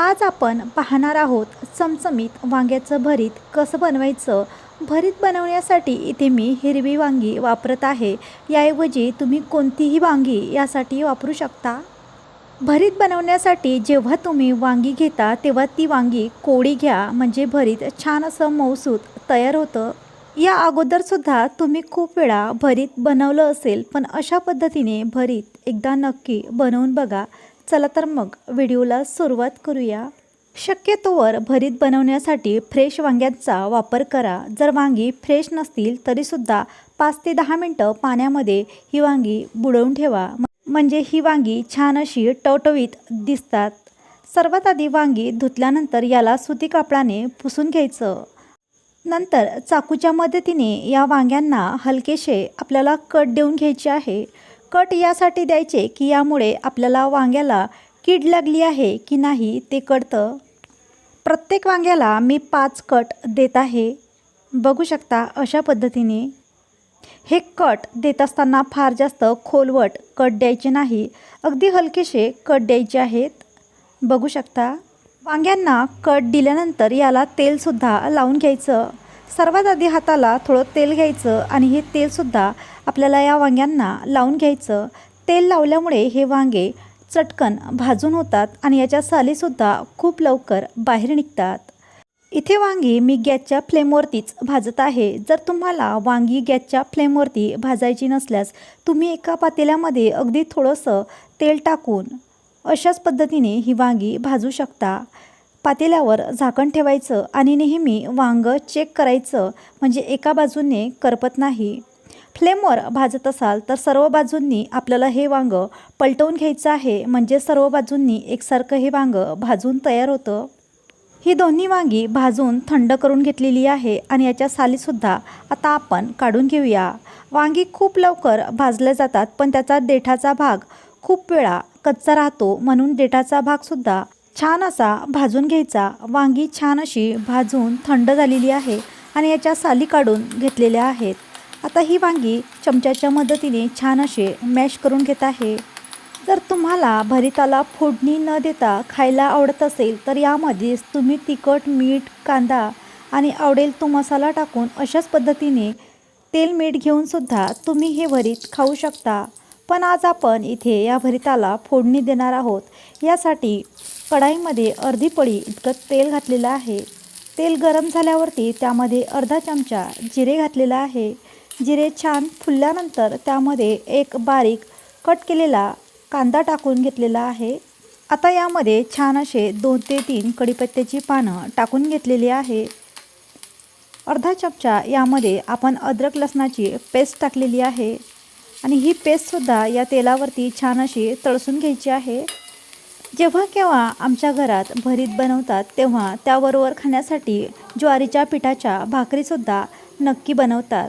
आज आपण पाहणार आहोत चमचमीत वांग्याचं भरीत कसं बनवायचं? भरीत बनवण्यासाठी इथे मी हिरवी वांगी वापरत आहे. याऐवजी तुम्ही कोणतीही वांगी यासाठी वापरू शकता. भरीत बनवण्यासाठी जेव्हा तुम्ही वांगी घेता तेव्हा ती वांगी कोडी घ्या म्हणजे भरीत छान असं मौसूत तयार होतं. या अगोदरसुद्धा तुम्ही खूप वेळा भरीत बनवलं असेल पण अशा पद्धतीने भरीत एकदा नक्की बनवून बघा. चला तर मग व्हिडिओला सुरुवात करूया. शक्यतोवर भरीत बनवण्यासाठी फ्रेश वांग्यांचा वापर करा. जर वांगी फ्रेश नसतील तरीसुद्धा पाच ते दहा मिनटं पाण्यामध्ये ही वांगी बुडवून ठेवा. म्हणजे ही वांगी छान अशी टवटवीत दिसतात. सर्वात आधी वांगी धुतल्यानंतर याला सुती कापडाने पुसून घ्यायचं. नंतर चाकूच्या मदतीने या वांग्यांना हलकेसे आपल्याला कट देऊन घ्यायचे आहे. कट यासाठी द्यायचे की यामुळे आपल्याला वांग्याला कीड लागली आहे की नाही ते कळतं. प्रत्येक वांग्याला मी पाच कट देत आहे. बघू शकता अशा पद्धतीने. हे कट देत असताना फार जास्त खोलवट कट द्यायचे नाही. अगदी हलकेसे कट द्यायचे आहेत. बघू शकता. वांग्यांना कट दिल्यानंतर याला तेलसुद्धा लावून घ्यायचं. सर्वात आधी हाताला थोडं तेल घ्यायचं आणि हे तेलसुद्धा आपल्याला या वांग्यांना लावून घ्यायचं. तेल लावल्यामुळे हे वांगे चटकन भाजून होतात आणि याच्या सालीसुद्धा खूप लवकर बाहेर निघतात. इथे वांगी मी गॅसच्या फ्लेमवरतीच भाजत आहे. जर तुम्हाला वांगी गॅसच्या फ्लेमवरती भाजायची नसल्यास तुम्ही एका पातेल्यामध्ये अगदी थोडंसं तेल टाकून अशाच पद्धतीने ही वांगी भाजू शकता. पातेल्यावर झाकण ठेवायचं आणि नेहमी वांगं चेक करायचं म्हणजे एका बाजूने करपत नाही. फ्लेमवर भाजत असाल तर सर्व बाजूंनी आपल्याला हे वांगं पलटवून घ्यायचं आहे म्हणजे सर्व बाजूंनी एकसारखं हे वांगं भाजून तयार होतं. ही दोन्ही वांगी भाजून थंड करून घेतलेली आहे आणि याच्या सालीसुद्धा आता आपण काढून घेऊया. वांगी खूप लवकर भाजल्या जातात पण त्याचा देठाचा भाग खूप वेळा कच्चा राहतो म्हणून देठाचा भागसुद्धा छान असा भाजून घ्यायचा. वांगी छान अशी भाजून थंड झालेली आहे आणि याच्या साली काढून घेतलेल्या आहेत. आता ही वांगी चमच्याच्या मदतीने छान असे मॅश करून घेत आहे. जर तुम्हाला भरिताला फोडणी न देता खायला आवडत असेल तर यामध्येच तुम्ही तिखट मीठ कांदा आणि आवडेल तो मसाला टाकून अशाच पद्धतीने तेल मीठ घेऊनसुद्धा तुम्ही हे भरीत खाऊ शकता. पण आज आपण इथे या भरिताला फोडणी देणार आहोत. यासाठी कढाईमध्ये अर्धी पळी इतकं तेल घातलेलं आहे. तेल गरम झाल्यावरती त्यामध्ये अर्धा चमचा जिरे घातलेला आहे. जिरे छान फुलल्यानंतर त्यामध्ये एक बारीक कट केलेला कांदा टाकून घेतलेला आहे. आता यामध्ये छान असे दोन ते तीन कढीपत्त्याची पानं टाकून घेतलेली आहे. अर्धा चमचा यामध्ये आपण अद्रक लसणाची पेस्ट टाकलेली आहे. आणि ही पेस्टसुद्धा या तेलावरती छान अशी तळसून घ्यायची आहे. जेव्हा केव्हा आमच्या घरात भरीत बनवतात तेव्हा त्याबरोबर खाण्यासाठी ज्वारीच्या पिठाच्या भाकरीसुद्धा नक्की बनवतात.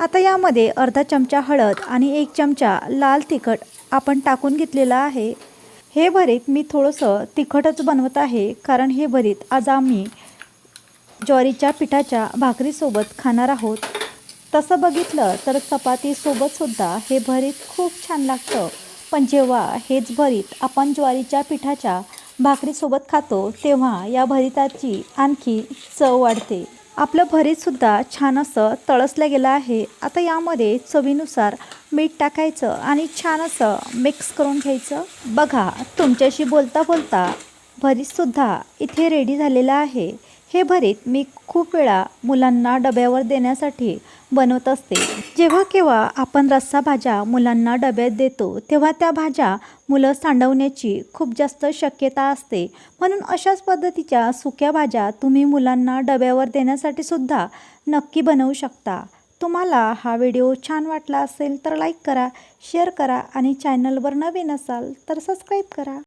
आता यामध्ये अर्धा चमचा हळद आणि एक चमचा लाल तिखट आपण टाकून घेतलेलं आहे. हे भरीत मी थोडंसं तिखटच बनवत आहे कारण हे भरीत आज आम्ही ज्वारीच्या पिठाच्या भाकरीसोबत खाणार आहोत. तसं बघितलं तर चपातीसोबतसुद्धा हे भरीत खूप छान लागतं. पण जेव्हा हेच भरीत आपण ज्वारीच्या पिठाच्या भाकरीसोबत खातो तेव्हा या भरिताची आणखी चव वाढते. आपलं भरीतसुद्धा छान असं तळसलं गेलं आहे. आता यामध्ये चवीनुसार मीठ टाकायचं आणि छान असं मिक्स करून घ्यायचं. बघा तुमच्याशी बोलता बोलता भरीतसुद्धा इथे रेडी झालेलं आहे. हे भरीत मी खूप वेळा मुलांना डब्यावर देण्यासाठी बनवत असते. जेव्हा केव्हा आपण रस्सा भाज्या मुलांना डब्यात देतो तेव्हा त्या भाज्या मुलं सांडवण्याची खूप जास्त शक्यता असते. म्हणून अशाच पद्धतीच्या सुक्या भाज्या तुम्ही मुलांना डब्यावर देण्यासाठी सुद्धा नक्की बनवू शकता. तुम्हाला हा व्हिडिओ छान वाटला असेल तर लाईक करा शेअर करा आणि चॅनलवर नवीन असाल तर सबस्क्राईब करा.